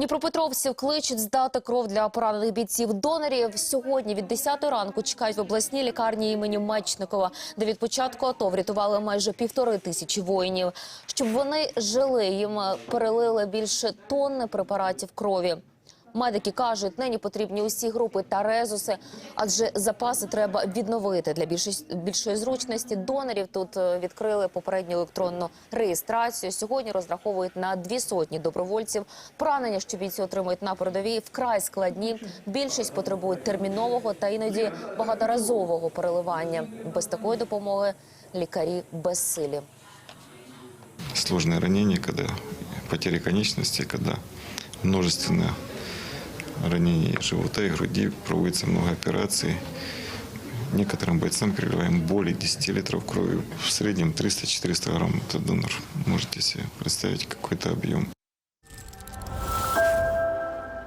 Дніпропетровців кличуть здати кров для поранених бійців донорів. Сьогодні від 10 ранку чекають в обласній лікарні імені Мечникова, де від початку АТО врятували майже півтори тисячі воїнів. Щоб вони жили, їм перелили більше тонни препаратів крові. Медики кажуть, нині потрібні усі групи та резуси, адже запаси треба відновити для більшої, зручності. Донорів тут е, відкрили попередню електронну реєстрацію. Сьогодні розраховують на дві сотні добровольців. Поранення, що бійці отримують на передовій, вкрай складні. Більшість потребують термінового та іноді багаторазового переливання. Без такої допомоги лікарі безсилі. сложные ранения, когда потери конечностей, когда множественное ранение живота и груди, проводится много операций. Некоторым бойцам переливаем более 10 литров крови. В среднем 300-400 грамм это донор. Можете себе представить какой-то объем.